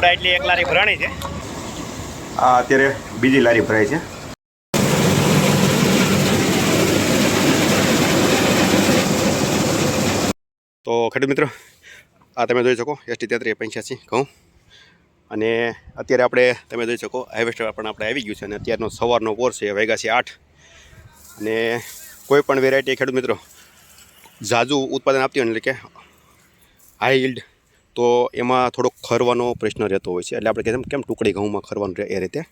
આપણે એટલી એક લારી ભરાણી છે. આ અત્યારે બીજી લારી ભરાય છે. તો ખેડૂત મિત્રો, આ તમે જોઈ શકો, એસટી તેત્રીસ પંચ્યાસી ઘઉં. અને અત્યારે આપણે તમે જોઈ શકો હાઇવેસ્ટર પણ આપણે આવી ગયું છે અને અત્યારનો સવારનો પોર છે, વાગ્યા છે આઠ. અને કોઈ પણ વેરાયટી ખેડૂત મિત્રો, ઝાઝુ ઉત્પાદન આપતી હોય એટલે કે હાઈ યીલ્ડ તો એમાં થોડોક ખરવાનો પ્રશ્ન રહેતો હોય છે. એટલે આપણે કહેવાય કેમ ટુકડી ઘઉંમાં ખરવાનું રહે એ રીતે.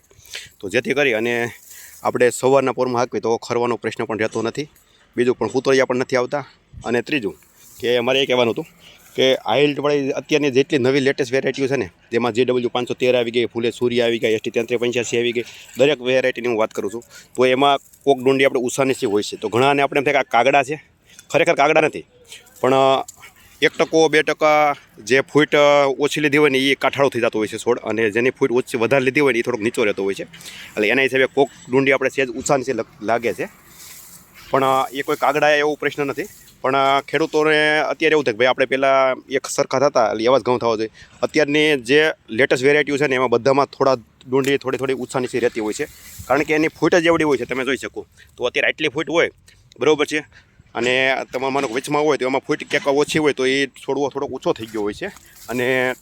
તો જેથી કરી અને આપણે સવારના પોરમાં હાંકવી તો ખરવાનો પ્રશ્ન પણ રહેતો નથી. બીજું પણ કૂતરિયા પણ નથી આવતા. અને ત્રીજું કે અમારે એ કહેવાનું હતું કે આઇલ્ડવાળી અત્યારની જેટલી નવી લેટેસ્ટ વેરાયટીઓ છે ને, જેમાં જે ડબલ્યુ પાંચસો તેર આવી ગઈ, ફૂલે સૂર્ય આવી ગઈ, એસટી તેત્રીસ પંચ્યાસી આવી ગઈ, દરેક વેરાયટીની હું વાત કરું છું. તો એમાં કોક ડુંડી આપણે ઉષાની હોય છે. તો ઘણાને આપણે એમ થાય કાગડા છે. ખરેખર કાગડા નથી. પણ એક ટકો, બે ટકા જે ફૂટ ઓછી લીધી હોય ને એ કાઠાળો થઈ જતો હોય છે છોડ. અને જેની ફૂટ ઓછી વધારે લીધી હોય ને એ થોડોક નીચો રહેતો હોય છે. એટલે એના હિસાબે કોક ડુંડી આપણે સહેજ ઉછાની છે લાગે છે. પણ એ કોઈ કાગડા એવો પ્રશ્ન નથી. પણ ખેડૂતોને અત્યારે એવું થાય ભાઈ આપણે પહેલાં એક સરખા થતા, એટલે એવા જ ઘઉં થવા જોઈએ. અત્યારની જે લેટેસ્ટ વેરાયટીઓ છે ને એમાં બધામાં થોડા ડુંડી થોડી થોડી ઉત્સાહ નીચે રહેતી હોય છે. કારણ કે એની ફૂટ જ એવડી હોય છે, તમે જોઈ શકો. તો અત્યારે આટલી ફૂટ હોય, બરાબર છે. અને તમારે માનો વેચમાં હોય તો એમાં ફૂટ ક્યાંક ઓછી હોય તો એ છોડવો થોડોક ઓછો થઈ ગયો હોય છે. અને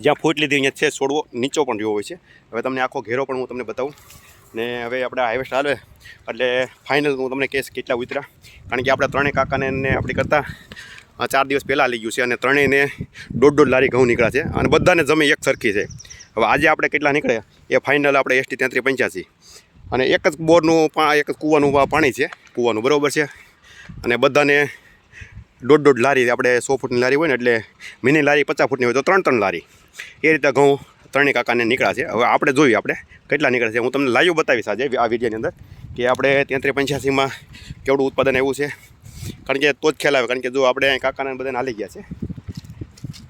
જ્યાં ફૂટ લીધી અહીંયા છે છોડવો નીચો પણ રહ્યો હોય છે. હવે તમને આખો ઘેરો પણ હું તમને બતાવું. ને હવે આપણે હાઈવે હાલે. એટલે ફાઇનલ હું તમને કહીશ કેટલા ઉતર્યા. કારણ કે આપણે ત્રણેય કાકાને આપણી કરતાં ચાર દિવસ પહેલાં લઈ ગયું છે અને ત્રણેયને દોઢ દોઢ લારી ઘઉં નીકળ્યા છે. અને બધાને જમી એક સરખી છે. હવે આજે આપણે કેટલા નીકળ્યા? એ ફાઇનલ આપણે એસટી તેત્રીસ પંચ્યાસી. અને એક જ બોરનું એક જ કૂવાનું પાણી છે. કૂવાનું બરાબર છે. અને બધાને દોઢ દોઢ લારી આપણે સો ફૂટની લારી હોય ને એટલે મિની લારી, પચાસ ફૂટની હોય તો ત્રણ ત્રણ લારી. એ રીતે ઘઉં ત્રણેય કાકાને નીકળ્યા છે. હવે આપણે જોઈએ આપણે કેટલા નીકળે છે. હું તમને લાઈવ બતાવીશ આજે આ વિડીયોની અંદર કે આપણે તેત્રીસ પંચ્યાસીમાં કેવડું ઉત્પાદન આવ્યું છે. કારણ કે તો જ ખ્યાલ આવે, કારણ કે જો આપણે કાકાને બધાને હાલી ગયા છે.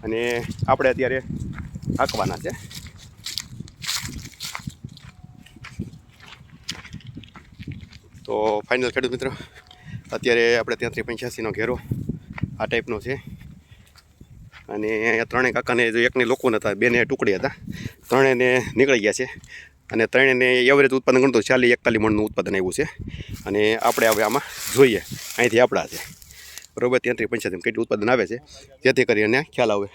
અને આપણે અત્યારે હાંકવાના છે. તો ફાઇનલ ખેડૂત મિત્રો અત્યારે આપણે ત્યાંથી પંચ્યાસીનો ઘેરો આ ટાઈપનો છે. અને ત્રણેય કાકાને જો એકને લોકો નહોતા બેને ટુકડી હતા. ત્રણેયને નીકળી ગયા છે. અને ત્રણેયને એવરેજ ઉત્પાદન ગણતો ચાલી એકતાલીસ મણનું ઉત્પાદન આવ્યું છે. અને આપણે હવે આમાં જોઈએ, અહીંથી આપણા છે. બરોબર ત્યાંથી પંચ્યાસી કેટલું ઉત્પાદન આવે છે. જેથી કરીને ખ્યાલ આવે.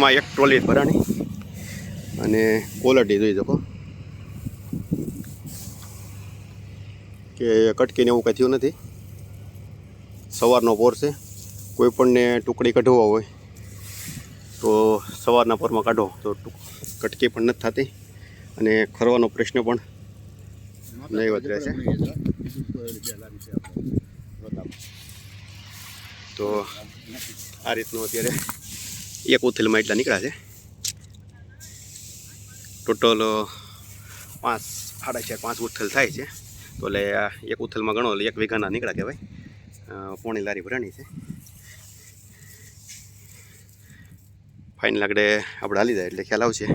ઉથલમાં એક ટ્રોલી ભરાણી. અને ક્વોલિટી જોઈ શકો. કે કટકીને એવું કંઈ થયું નથી. સવારનો પોર છે. કોઈ પણને ટુકડી કઢવા હોય, તો સવારના પોરમાં કાઢો. તો કટકી પણ નથી થતી. અને ખરવાનો પ્રશ્ન પણ નહીવત રહેશે તો આ રીતનું અત્યારે એક ઉથલમાં એટલા નીકળ્યા છે. ટોટલ પાંચ, સાડા ચાર, પાંચ ઉથલ થાય છે. તો એટલે એક ઉથલમાં ગણો એટલે એક વીઘાના નીકળ્યા કહેવાય. પોણી લારી ભરાણી છે. ફાઇનલ આગળ આપણે હાલી જાય એટલે ખ્યાલ આવશે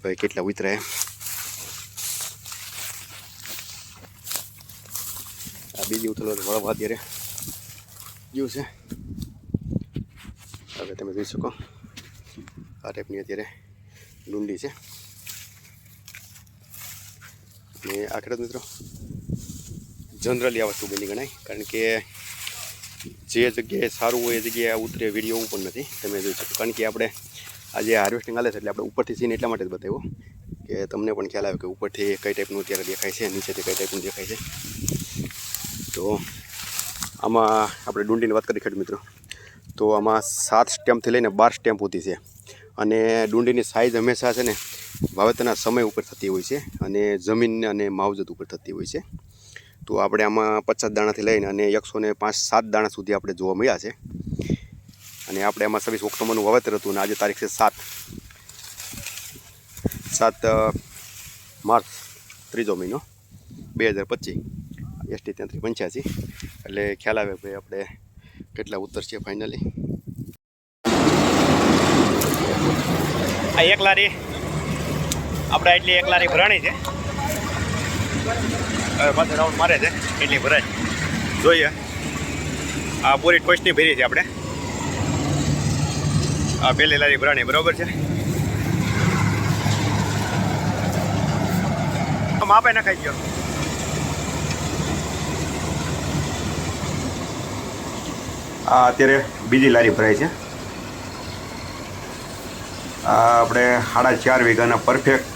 ભાઈ કેટલા ઉતરે આ બીજી ઉથલો વળવા અત્યારે ગયું છે. હવે તમે જોઈ શકો. આ ટાઈપની અત્યારે ડુંડી છે. અને આ મિત્રો જનરલી આ વસ્તુ બની ગણાય, કારણ કે જે જગ્યાએ સારું હોય એ જગ્યાએ ઉતરે વીડિયો એવું પણ નથી, તમે જોઈ શકો. કારણ કે આપણે આજે હાર્વેસ્ટિંગ હાલે છે એટલે આપણે ઉપરથી સીન એટલા માટે જ બતાવ્યો કે તમને પણ ખ્યાલ આવે કે ઉપરથી કઈ ટાઈપનું અત્યારે દેખાય છે, નીચેથી કઈ ટાઈપનું દેખાય છે. તો આમાં આપણે ડુંડીની વાત કરીએ ખેડૂત મિત્રો. તો આમાં સાત સ્ટેમ્પથી લઈને બાર સ્ટેમ્પ સુધી છે. અને ડુંડીની સાઇઝ હંમેશા છે ને વાવેતરના સમય ઉપર થતી હોય છે અને જમીન અને માવજત ઉપર થતી હોય છે. તો આપણે આમાં પચાસ દાણાથી લઈને અને એકસો ને પાંચ સાત દાણા સુધી આપણે જોવા મળ્યા છે. અને આપણે આમાં છવ્વીસ ઓક્ટોબરનું વાવેતર હતું અને આજે તારીખ છે સાત. સાત માર્ચ ત્રીજો મહિનો બે હજાર પચીસ. એસટી ત્યાંથી પંચ્યાસી. એટલે ખ્યાલ આવે ભાઈ આપણે કેટલા ઉતરશે ફાઇનલી આ એક લારી આપણે એટલી એક લારી ભરાણી છે. હવે પાછળ રાઉન્ડ મારે છે, એટલી ભરાય. જોઈએ. આ પૂરી ટોચની ભરી છે આપણે. આ પહેલી લારી ભરાણી બરાબર છે. માપે નખાઈ ગયો. આ અત્યારે બીજી લારી ભરાય છે. આપણે સાડા ચાર વીઘાના પરફેક્ટ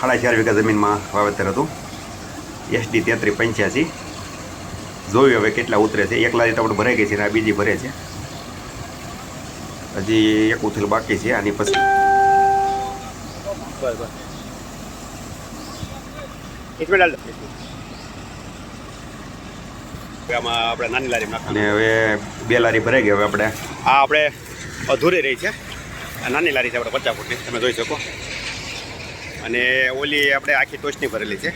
સાડા ચાર વીઘા જમીનમાં વાવેતર હતું. એસડી તેત્રીસ પંચ્યાસી. જોયું હવે કેટલા ઉતરે છે. એક લારી તો આપણે ભરાઈ ગઈ છે અને આ બીજી ભરે છે. હજી એક ઉથલ બાકી છે. આની પછી આમાં આપણે નાની લારી અને હવે બે લારી ભરાઈ ગઈ. હવે આપણે આ આપણે અધૂરી રહી છે. નાની લારી છે આપણે પચાસ ફૂટની તમે જોઈ શકો. અને ઓલી આપણે આખી ટોચની ભરેલી છે.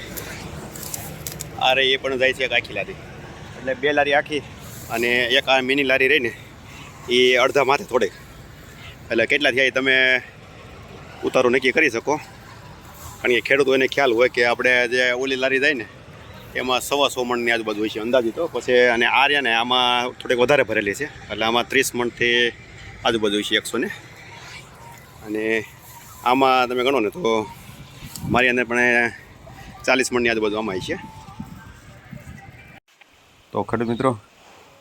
આ એ પણ જાય છે એક આખી લારી. એટલે બે લારી આખી અને એક આ મિની લારી રહીને એ અડધા માથે થોડે. એટલે કેટલા થયા તમે ઉતારો નક્કી કરી શકો. કારણ કે ખેડૂતોને ખ્યાલ હોય કે આપણે જે ઓલી લારી જાય ને, એમાં સવા સો મણની આજુબાજુ હોય છે અંદાજિત તો પછી અને આ રહ્યા ને, આમાં થોડીક વધારે ભરેલી છે. એટલે આમાં ત્રીસ મણથી આજુબાજુ હોય છે એકસો ને. અને આમાં તમે ગણો ને તો મારી અંદર પણ ચાલીસ મણની આજુબાજુ આમાં આવી છે. તો ખેડૂત મિત્રો,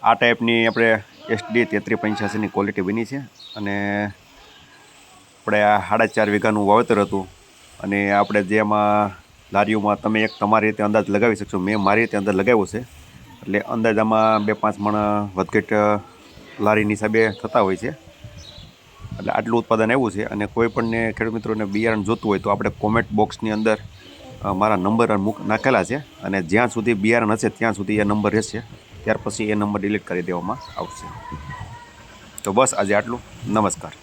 આ ટાઈપની આપણે એસડી તેત્રી પંચ્યાસીની ક્વોલિટી બની છે અને આપણે આ સાડા ચાર વીઘાનું વાવેતર હતું અને આપણે જેમાં લારીઓમાં તમે એક તમારી રીતે અંદાજ લગાવી શકશો. મેં મારી રીતે અંદાજ લગાવ્યો છે. એટલે અંદાજ આમાં બે પાંચ મણ વધઘટ લારીની હિસાબે થતા હોય છે. એટલે આટલું ઉત્પાદન આવ્યું છે અને કોઈ પણને ખેડૂત મિત્રોને બિયારણ જોતું હોય તો આપણે કોમેન્ટ બોક્સની અંદર મારા નંબર મૂક, નાખેલા છે અને જ્યાં સુધી બિયારણ હશે ત્યાં સુધી એ નંબર રહેશે. ત્યાર પછી એ નંબર ડિલીટ કરી દેવામાં આવશે. તો બસ આજે આટલું. નમસ્કાર